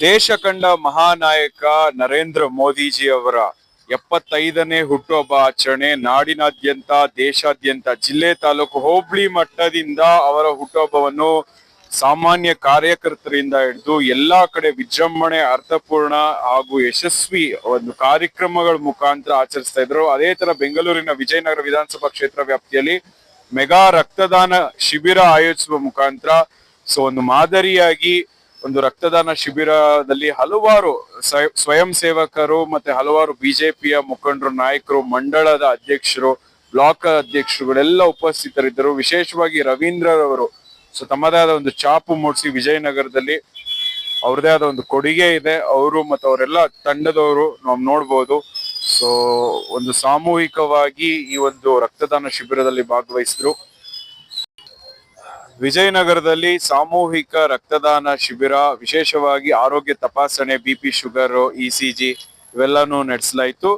ದೇಶ ಕಂಡ ಮಹಾನಾಯಕ ನರೇಂದ್ರ ಮೋದಿಜಿ ಅವರ ಎಪ್ಪತ್ತೈದನೇ ಹುಟ್ಟುಹಬ್ಬ ಆಚರಣೆ ನಾಡಿನಾದ್ಯಂತ, ದೇಶಾದ್ಯಂತ, ಜಿಲ್ಲೆ ತಾಲೂಕು ಹೋಬಳಿ ಮಟ್ಟದಿಂದ ಅವರ ಹುಟ್ಟುಹಬ್ಬವನ್ನು ಸಾಮಾನ್ಯ ಕಾರ್ಯಕರ್ತರಿಂದ ಹಿಡಿದು ಎಲ್ಲಾ ಕಡೆ ವಿಜೃಂಭಣೆ, ಅರ್ಥಪೂರ್ಣ ಹಾಗೂ ಯಶಸ್ವಿ ಒಂದು ಕಾರ್ಯಕ್ರಮಗಳ ಮುಖಾಂತರ ಆಚರಿಸ್ತಾ ಇದ್ರು ಅದೇ ತರ ಬೆಂಗಳೂರಿನ ವಿಜಯನಗರ ವಿಧಾನಸಭಾ ಕ್ಷೇತ್ರ ವ್ಯಾಪ್ತಿಯಲ್ಲಿ ಮೆಗಾ ರಕ್ತದಾನ ಶಿಬಿರ ಆಯೋಜಿಸುವ ಮುಖಾಂತರ ಸೊ ಒಂದು ಮಾದರಿಯಾಗಿ ಒಂದು ರಕ್ತದಾನ ಶಿಬಿರದಲ್ಲಿ ಹಲವಾರು ಸ್ವಯ- ಸೇವಕರು ಮತ್ತೆ ಹಲವಾರು ಬಿಜೆಪಿಯ ಮುಖಂಡರು, ನಾಯಕರು, ಮಂಡಳದ ಅಧ್ಯಕ್ಷರು, ಬ್ಲಾಕ್ ಅಧ್ಯಕ್ಷರುಗಳೆಲ್ಲ ಉಪಸ್ಥಿತರಿದ್ದರು. ವಿಶೇಷವಾಗಿ ರವೀಂದ್ರರವರು. ಸೊ ತಮ್ಮದೇ ಆದ ಒಂದು ಚಾಪು ಮೂಡಿಸಿ ವಿಜಯನಗರದಲ್ಲಿ ಅವ್ರದೇ ಆದ ಒಂದು ಕೊಡುಗೆ ಇದೆ. ಅವರು ಮತ್ತು ಅವರೆಲ್ಲ ತಂಡದವರು ನಾವು ನೋಡ್ಬೋದು. ಸೊ, ಒಂದು ಸಾಮೂಹಿಕವಾಗಿ ಈ ಒಂದು ರಕ್ತದಾನ ಶಿಬಿರದಲ್ಲಿ ಭಾಗವಹಿಸಿದ್ರು. ವಿಜಯನಗರದಲ್ಲಿ ಸಾಮೂಹಿಕ ರಕ್ತದಾನ ಶಿಬಿರ, ವಿಶೇಷವಾಗಿ ಆರೋಗ್ಯ ತಪಾಸಣೆ ಬಿ ಪಿ ಶುಗರ್ ಜಿ ಇವೆಲ್ಲನೂ ನಡೆಸಲಾಯಿತು.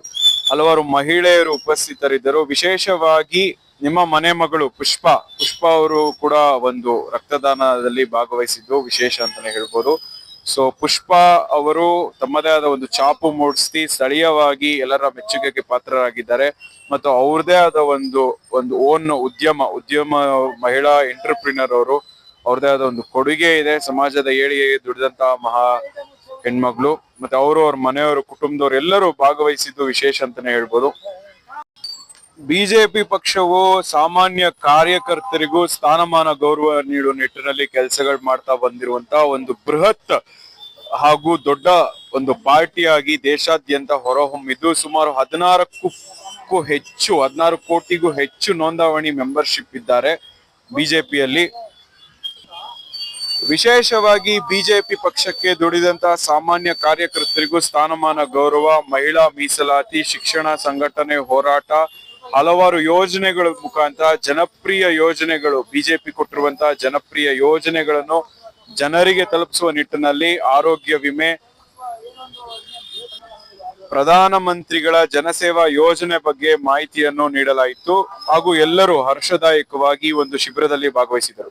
ಹಲವಾರು ಮಹಿಳೆಯರು ಉಪಸ್ಥಿತರಿದ್ದರು. ವಿಶೇಷವಾಗಿ ನಿಮ್ಮ ಮನೆ ಮಗಳು ಪುಷ್ಪ ಪುಷ್ಪ ಅವರು ಕೂಡ ಒಂದು ರಕ್ತದಾನದಲ್ಲಿ ಭಾಗವಹಿಸಿದ್ದು, ವಿಶೇಷ ಅಂತಾನೆ ಹೇಳ್ಬೋದು. ಸೊ ಪುಷ್ಪ ಅವರು ತಮ್ಮದೇ ಆದ ಒಂದು ಚಾಪು ಮೂಡಿಸಿ ಸ್ಥಳೀಯವಾಗಿ ಎಲ್ಲರ ಮೆಚ್ಚುಗೆಗೆ ಪಾತ್ರರಾಗಿದ್ದಾರೆ. ಮತ್ತು ಅವ್ರದೇ ಆದ ಒಂದು ಒಂದು ಓನ್ ಉದ್ಯಮ ಉದ್ಯಮ ಮಹಿಳಾ ಎಂಟರ್ಪ್ರಿನರ್ ಅವರು ಅವ್ರದೇ ಆದ ಒಂದು ಕೊಡುಗೆ ಇದೆ. ಸಮಾಜದ ಏಳಿಗೆಗೆ ದುಡಿದಂತಹ ಮಹಾ ಹೆಣ್ಮಗಳು. ಮತ್ತೆ ಅವರು ಅವ್ರ ಮನೆಯವರು, ಕುಟುಂಬದವರು ಎಲ್ಲರೂ ಭಾಗವಹಿಸಿದ್ದು ವಿಶೇಷ ಅಂತಾನೆ ಹೇಳ್ಬೋದು. ಬಿಜೆಪಿ ಪಕ್ಷವು ಸಾಮಾನ್ಯ ಕಾರ್ಯಕರ್ತರಿಗೂ ಸ್ಥಾನಮಾನ ಗೌರವ ನೀಡುವ ನಿಟ್ಟಿನಲ್ಲಿ ಕೆಲಸಗಳು ಮಾಡ್ತಾ ಬಂದಿರುವಂತಹ ಒಂದು ಬೃಹತ್ ಹಾಗೂ ದೊಡ್ಡ ಒಂದು ಪಾರ್ಟಿಯಾಗಿ ದೇಶಾದ್ಯಂತ ಹೊರಹೊಮ್ಮಿದ್ದು ಸುಮಾರು ಹದಿನಾರಕ್ಕೂ ಹೆಚ್ಚು, ಹದಿನಾರು ಕೋಟಿಗೂ ಹೆಚ್ಚು ನೋಂದಾವಣಿ ಮೆಂಬರ್ಶಿಪ್ ಇದ್ದಾರೆ ಬಿಜೆಪಿಯಲ್ಲಿ. ವಿಶೇಷವಾಗಿ ಬಿಜೆಪಿ ಪಕ್ಷಕ್ಕೆ ದುಡಿದಂತಹ ಸಾಮಾನ್ಯ ಕಾರ್ಯಕರ್ತರಿಗೂ ಸ್ಥಾನಮಾನ ಗೌರವ, ಮಹಿಳಾ ಮೀಸಲಾತಿ, ಶಿಕ್ಷಣ, ಸಂಘಟನೆ ಹೋರಾಟ ಹಲವಾರು ಯೋಜನೆಗಳ ಮುಖಾಂತರ ಜನಪ್ರಿಯ ಯೋಜನೆಗಳು, ಬಿಜೆಪಿ ಕೊಟ್ಟಿರುವಂತಹ ಜನಪ್ರಿಯ ಯೋಜನೆಗಳನ್ನು ಜನರಿಗೆ ತಲುಪಿಸುವ ನಿಟ್ಟಿನಲ್ಲಿ ಆರೋಗ್ಯ ವಿಮೆ ಪ್ರಧಾನ ಮಂತ್ರಿಗಳ ಜನಸೇವಾ ಯೋಜನೆ ಬಗ್ಗೆ ಮಾಹಿತಿಯನ್ನು ನೀಡಲಾಯಿತು ಹಾಗೂ ಎಲ್ಲರೂ ಹರ್ಷದಾಯಕವಾಗಿ ಒಂದು ಶಿಬಿರದಲ್ಲಿ ಭಾಗವಹಿಸಿದರು.